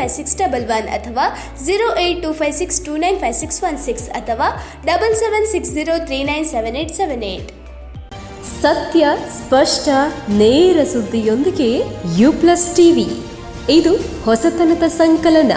five six double one ಅಥವಾ zero eight two five six two nine five six one six ಅಥವಾ double seven six zero three nine seven eight seven eight ಸತ್ಯ, ಸ್ಪಷ್ಟ, ನೇರ ಸುದ್ದಿಯೊಂದಿಗೆ you plus TV ಇದು ಹೊಸತನದ ಸಂಕಲನ.